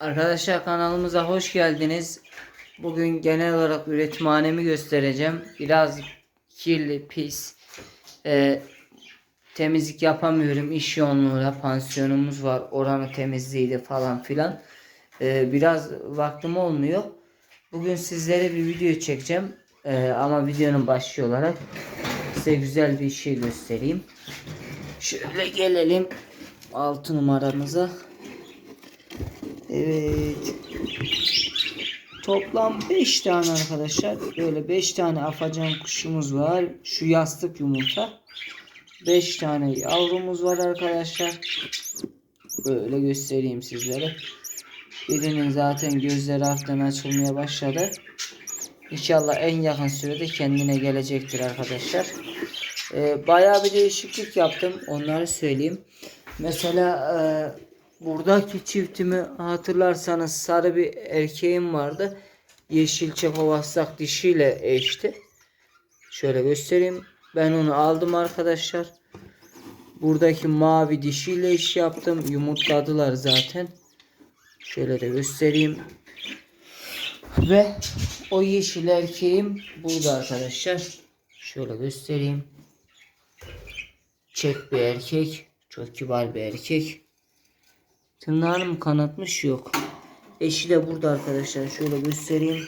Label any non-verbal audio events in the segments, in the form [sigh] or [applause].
Arkadaşlar kanalımıza hoş geldiniz. Bugün genel olarak üretimhanemi göstereceğim. Biraz kirli, pis. Ee, temizlik yapamıyorum. İş yoğunluğuyla pansiyonumuz var. Oranın temizliğiydi falan filan. Ee, biraz vaktim olmuyor. Bugün sizlere bir video çekeceğim. Ee, ama videonun başı olarak size güzel bir şey göstereyim. Şöyle gelelim 6 numaramıza. Evet. Toplam 5 tane arkadaşlar. Böyle 5 tane afacan kuşumuz var. Şu yastık yumurta. 5 tane yavrumuz var arkadaşlar. Böyle göstereyim sizlere. Birinin zaten gözleri hafiften açılmaya başladı. İnşallah en yakın sürede kendine gelecektir arkadaşlar. Ee, bayağı bir değişiklik yaptım. Onları söyleyeyim. Mesela e, buradaki çiftimi hatırlarsanız sarı bir erkeğim vardı. Yeşil çekovassak dişiyle eşti. Şöyle göstereyim. Ben onu aldım arkadaşlar. Buradaki mavi dişiyle iş yaptım. Yumurtladılar zaten. Şöyle de göstereyim. Ve o yeşil erkeğim burada arkadaşlar. Şöyle göstereyim. Çek bir erkek. Çok kibar bir erkek. Tırnağını mı kanatmış? Yok. Eşi de burada arkadaşlar. Şöyle göstereyim.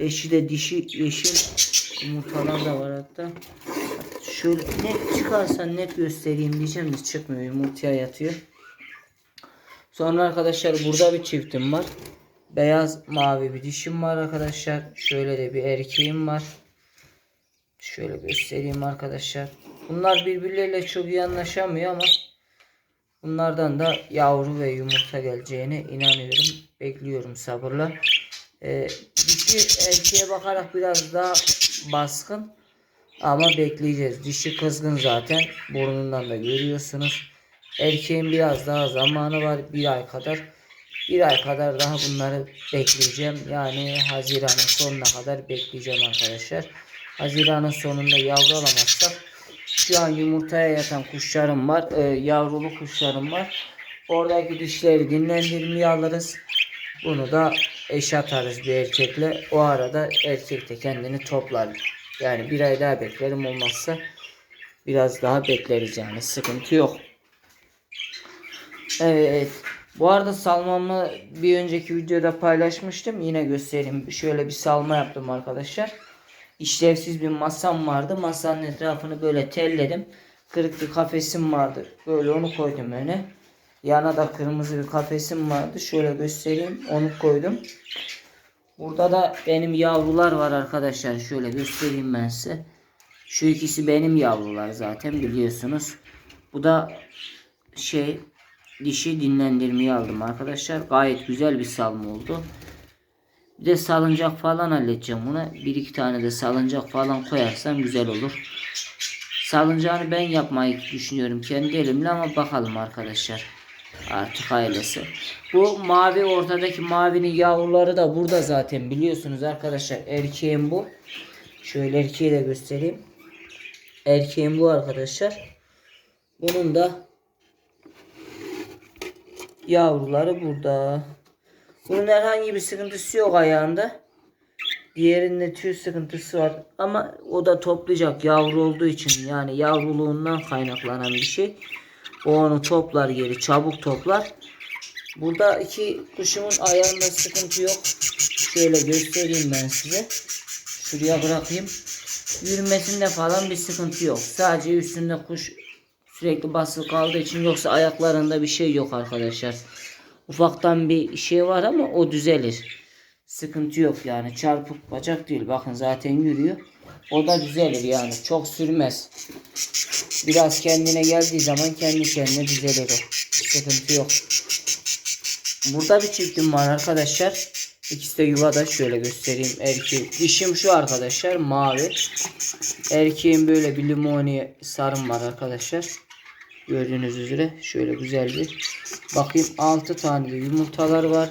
Eşi de dişi yeşil. Yumurtalar da var hatta. Şöyle net çıkarsa net göstereyim diyeceğim de çıkmıyor. Yumurtaya yatıyor. Sonra arkadaşlar burada bir çiftim var. Beyaz mavi bir dişim var arkadaşlar. Şöyle de bir erkeğim var. Şöyle göstereyim arkadaşlar. Bunlar birbirleriyle çok iyi anlaşamıyor ama bunlardan da yavru ve yumurta geleceğine inanıyorum. Bekliyorum sabırla. Ee, dişi erkeğe bakarak biraz daha baskın ama bekleyeceğiz. Dişi kızgın zaten. Burnundan da görüyorsunuz. Erkeğin biraz daha zamanı var. Bir ay kadar. Bir ay kadar daha bunları bekleyeceğim. Yani Haziran'ın sonuna kadar bekleyeceğim arkadaşlar. Haziran'ın sonunda yavru alamazsak şu an yumurtaya yatan kuşlarım var. E, yavrulu kuşlarım var. Oradaki dişleri dinlendirmeye alırız. Bunu da eş atarız bir erkekle. O arada erkek de kendini toplar. Yani bir ay daha beklerim olmazsa biraz daha bekleriz yani sıkıntı yok. Evet. Bu arada salmamı bir önceki videoda paylaşmıştım. Yine göstereyim. Şöyle bir salma yaptım arkadaşlar. İşlevsiz bir masam vardı. Masanın etrafını böyle telledim. Kırık bir kafesim vardı. Böyle onu koydum öne. Yana da kırmızı bir kafesim vardı. Şöyle göstereyim. Onu koydum. Burada da benim yavrular var arkadaşlar. Şöyle göstereyim ben size. Şu ikisi benim yavrular zaten biliyorsunuz. Bu da şey dişi dinlendirmeyi aldım arkadaşlar. Gayet güzel bir salma oldu. Bir de salıncak falan halledeceğim buna. Bir iki tane de salıncak falan koyarsam güzel olur. Salıncağını ben yapmayı düşünüyorum kendi elimle ama bakalım arkadaşlar. Artık ailesi. Bu mavi ortadaki mavinin yavruları da burada zaten biliyorsunuz arkadaşlar. Erkeğim bu. Şöyle erkeği de göstereyim. Erkeğim bu arkadaşlar. Bunun da yavruları burada. Bunun herhangi bir sıkıntısı yok ayağında. Diğerinde tüy sıkıntısı var. Ama o da toplayacak yavru olduğu için. Yani yavruluğundan kaynaklanan bir şey. O onu toplar geri. Çabuk toplar. Burada iki kuşumun ayağında sıkıntı yok. Şöyle göstereyim ben size. Şuraya bırakayım. Yürümesinde falan bir sıkıntı yok. Sadece üstünde kuş sürekli basılı kaldığı için yoksa ayaklarında bir şey yok arkadaşlar. Ufaktan bir şey var ama o düzelir. Sıkıntı yok yani çarpık bacak değil. Bakın zaten yürüyor. O da düzelir yani çok sürmez. Biraz kendine geldiği zaman kendi kendine düzelir o. Sıkıntı yok. Burada bir çiftim var arkadaşlar. İkisi de yuvada şöyle göstereyim. Erkeğim. Dişim şu arkadaşlar mavi. Erkeğin böyle bir limoni sarım var arkadaşlar. Gördüğünüz üzere şöyle güzel bir. Bakayım 6 tane de yumurtalar var.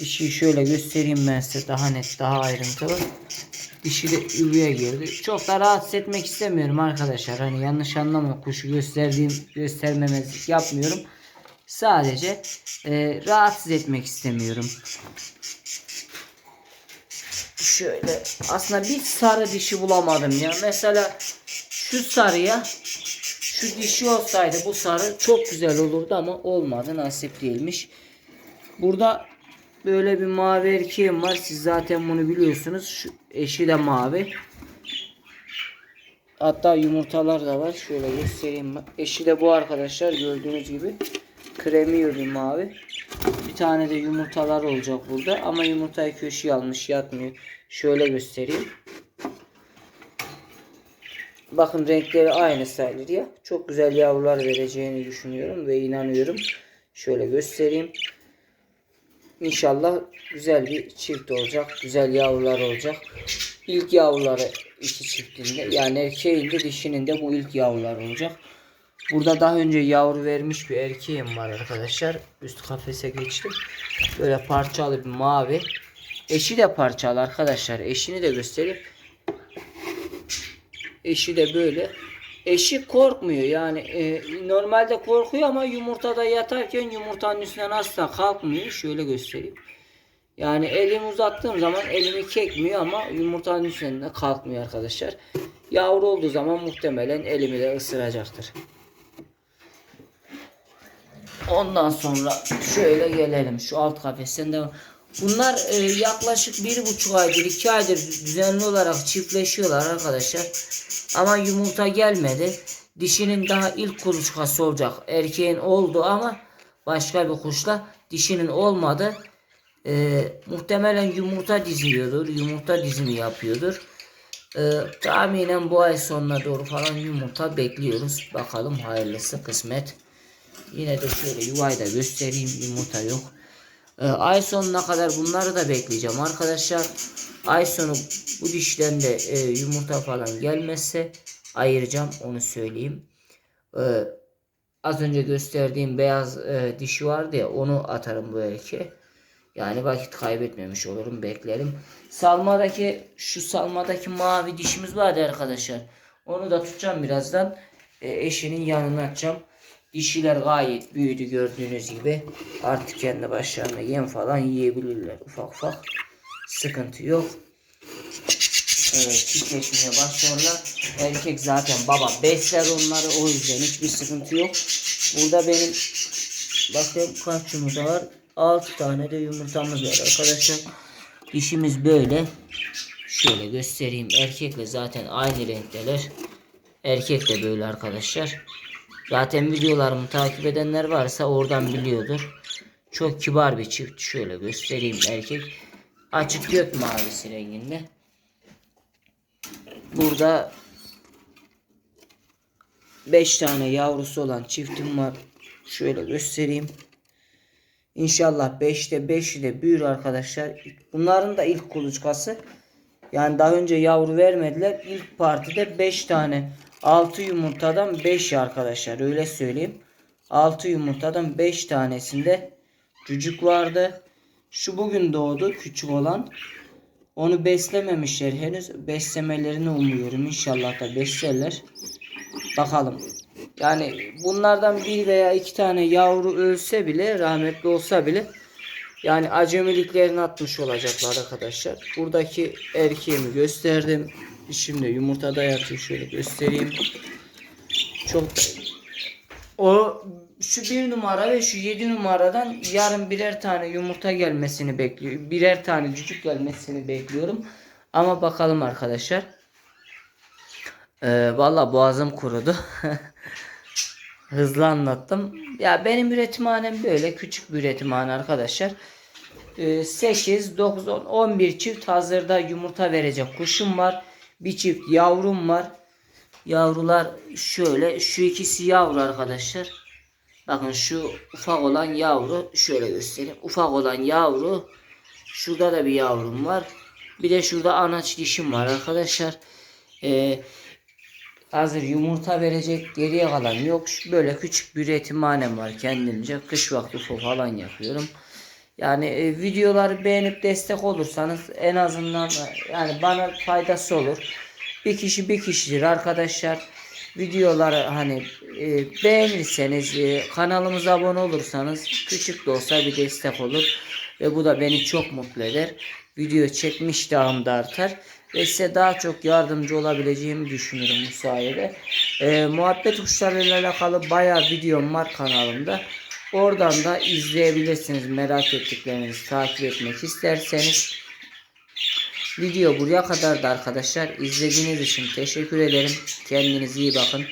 Dişiyi şöyle göstereyim ben size daha net daha ayrıntılı. Dişi de yuvaya girdi. Çok da rahatsız etmek istemiyorum arkadaşlar. Hani yanlış anlama kuşu gösterdiğim göstermemezlik yapmıyorum. Sadece e, rahatsız etmek istemiyorum. Şöyle aslında bir sarı dişi bulamadım ya. Mesela şu sarıya şu dişi olsaydı bu sarı çok güzel olurdu ama olmadı nasip değilmiş. Burada böyle bir mavi erkeğim var. Siz zaten bunu biliyorsunuz. Şu eşi de mavi. Hatta yumurtalar da var. Şöyle göstereyim. Eşi de bu arkadaşlar gördüğünüz gibi. Kremi bir mavi. Bir tane de yumurtalar olacak burada. Ama yumurtayı köşeye almış yatmıyor. Şöyle göstereyim. Bakın renkleri aynı sayılır ya. Çok güzel yavrular vereceğini düşünüyorum ve inanıyorum. Şöyle göstereyim. İnşallah güzel bir çift olacak. Güzel yavrular olacak. İlk yavruları iki çiftinde yani erkeğin de dişinin de bu ilk yavrular olacak. Burada daha önce yavru vermiş bir erkeğim var arkadaşlar. Üst kafese geçtim. Böyle parçalı bir mavi. Eşi de parçalı arkadaşlar. Eşini de göstereyim. Eşi de böyle. Eşi korkmuyor yani e, normalde korkuyor ama yumurtada yatarken yumurtanın üstünden asla kalkmıyor. Şöyle göstereyim. Yani elimi uzattığım zaman elimi kekmiyor ama yumurtanın üstünden kalkmıyor arkadaşlar. Yavru olduğu zaman muhtemelen elimi de ısıracaktır. Ondan sonra şöyle gelelim şu alt kafesten de. Bunlar e, yaklaşık bir buçuk aydır iki aydır düzenli olarak çiftleşiyorlar arkadaşlar. Ama yumurta gelmedi. Dişinin daha ilk kuluçkası olacak. Erkeğin oldu ama başka bir kuşla dişinin olmadı. E, muhtemelen yumurta diziliyordur. Yumurta dizimi yapıyordur. E, tahminen bu ay sonuna doğru falan yumurta bekliyoruz. Bakalım hayırlısı kısmet. Yine de şöyle yuvayı da göstereyim. Yumurta yok. Ee, ay sonuna kadar bunları da bekleyeceğim arkadaşlar. Ay sonu bu dişten de e, yumurta falan gelmezse ayıracağım onu söyleyeyim. Ee, az önce gösterdiğim beyaz e, dişi vardı ya onu atarım erkeğe. Yani vakit kaybetmemiş olurum beklerim. Salmadaki şu salmadaki mavi dişimiz vardı arkadaşlar. Onu da tutacağım birazdan. E, eşinin yanına atacağım. Dişiler gayet büyüdü gördüğünüz gibi. Artık kendi başlarına yem falan yiyebilirler ufak ufak. Sıkıntı yok. Evet çiftleşmeye başlarlar. Erkek zaten baba besler onları o yüzden hiçbir sıkıntı yok. Burada benim bakın kaç yumurta var? 6 tane de yumurtamız var arkadaşlar. Dişimiz böyle. Şöyle göstereyim. Erkekle zaten aynı renkteler. Erkek de böyle arkadaşlar. Zaten videolarımı takip edenler varsa oradan biliyordur. Çok kibar bir çift. Şöyle göstereyim erkek. Açık gök mavisi renginde. Burada 5 tane yavrusu olan çiftim var. Şöyle göstereyim. İnşallah 5'te 5'i de büyür arkadaşlar. Bunların da ilk kuluçkası. Yani daha önce yavru vermediler. İlk partide 5 tane 6 yumurtadan 5 arkadaşlar öyle söyleyeyim. 6 yumurtadan 5 tanesinde cücük vardı. Şu bugün doğdu küçük olan. Onu beslememişler henüz. Beslemelerini umuyorum. İnşallah da beslerler. Bakalım. Yani bunlardan bir veya iki tane yavru ölse bile rahmetli olsa bile yani acemiliklerini atmış olacaklar arkadaşlar. Buradaki erkeğimi gösterdim. Şimdi yumurtada yatıyor şöyle göstereyim. Çok o şu bir numara ve şu yedi numaradan yarın birer tane yumurta gelmesini bekliyor. Birer tane cücük gelmesini bekliyorum. Ama bakalım arkadaşlar. Ee, Valla boğazım kurudu. [laughs] Hızlı anlattım. Ya benim üretimhanem böyle küçük bir üretimhane arkadaşlar. Ee, 8, 9, 10, 11 çift hazırda yumurta verecek kuşum var. Bir çift yavrum var. Yavrular şöyle. Şu ikisi yavru arkadaşlar. Bakın şu ufak olan yavru. Şöyle göstereyim. Ufak olan yavru. Şurada da bir yavrum var. Bir de şurada anaç dişim var arkadaşlar. Ee, hazır yumurta verecek geriye kalan yok. Böyle küçük bir üretimhanem var kendimce. Kış vakti falan yapıyorum. Yani e, videoları beğenip destek olursanız en azından e, yani bana faydası olur. Bir kişi bir kişidir arkadaşlar. videoları hani e, beğenirseniz e, kanalımıza abone olursanız küçük de olsa bir destek olur ve bu da beni çok mutlu eder. Video çekme iştahım da artar ve size daha çok yardımcı olabileceğimi düşünüyorum bu sayede. E, muhabbet kuşlarıyla alakalı bayağı videom var kanalımda. Oradan da izleyebilirsiniz merak ettiklerinizi takip etmek isterseniz. Video buraya kadar da arkadaşlar. İzlediğiniz için teşekkür ederim. Kendinize iyi bakın.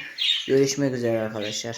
Görüşmek üzere arkadaşlar.